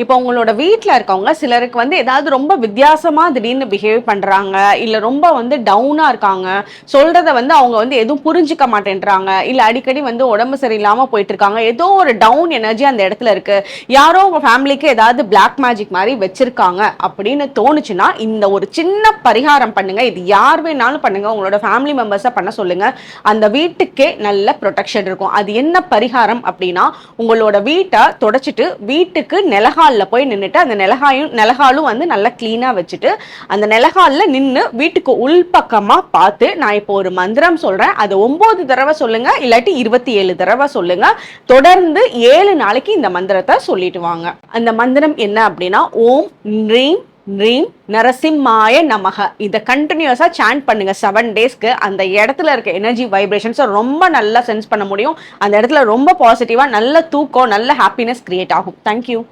இப்போ உங்களோட வீட்டில் இருக்கவங்க சிலருக்கு வந்து ஏதாவது ரொம்ப வித்தியாசமாக திடீர்னு பிஹேவ் பண்ணுறாங்க இல்லை ரொம்ப வந்து டவுனாக இருக்காங்க சொல்கிறத வந்து அவங்க வந்து எதுவும் புரிஞ்சுக்க மாட்டேன்றாங்க இல்லை அடிக்கடி வந்து உடம்பு சரியில்லாமல் போயிட்டு இருக்காங்க ஏதோ ஒரு டவுன் எனர்ஜி அந்த இடத்துல இருக்குது யாரோ உங்கள் ஃபேமிலிக்கு ஏதாவது பிளாக் மேஜிக் மாதிரி வச்சுருக்காங்க அப்படின்னு தோணுச்சுன்னா இந்த ஒரு சின்ன பரிகாரம் பண்ணுங்கள் இது யார் வேணாலும் பண்ணுங்கள் உங்களோட ஃபேமிலி மெம்பர்ஸை பண்ண சொல்லுங்கள் அந்த வீட்டுக்கே நல்ல ப்ரொடெக்ஷன் இருக்கும். அது என்ன பரிகாரம் அப்படின்னா உங்களோட வீட்டை தொடச்சிட்டு வீட்டுக்கு நிலகா நிலஹாலில் போய் நின்றுட்டு அந்த நிலகாயும் நிலகாலும் வந்து நல்லா க்ளீனாக வச்சுட்டு அந்த நிலகாலில் நின்று வீட்டுக்கு உள்பக்கமாக பார்த்து நான் இப்போ ஒரு மந்திரம் சொல்கிறேன் அதை ஒம்பது தடவை சொல்லுங்க இல்லாட்டி இருபத்தி ஏழு தடவை சொல்லுங்க. தொடர்ந்து ஏழு நாளைக்கு இந்த மந்திரத்தை சொல்லிட்டு வாங்க. அந்த மந்திரம் என்ன அப்படின்னா ஓம் ந்ரீம் ந்ரீம் நரசிம்மாய நமக. இதை கண்டினியூஸாக சாண்ட் பண்ணுங்க. செவன் டேஸ்க்கு அந்த இடத்துல இருக்க எனர்ஜி வைப்ரேஷன்ஸை ரொம்ப நல்லா சென்ஸ் பண்ண முடியும். அந்த இடத்துல ரொம்ப பாசிட்டிவாக நல்ல தூக்கம் நல்ல ஹாப்பினஸ் கிரியேட் ஆகும். தேங்க்யூ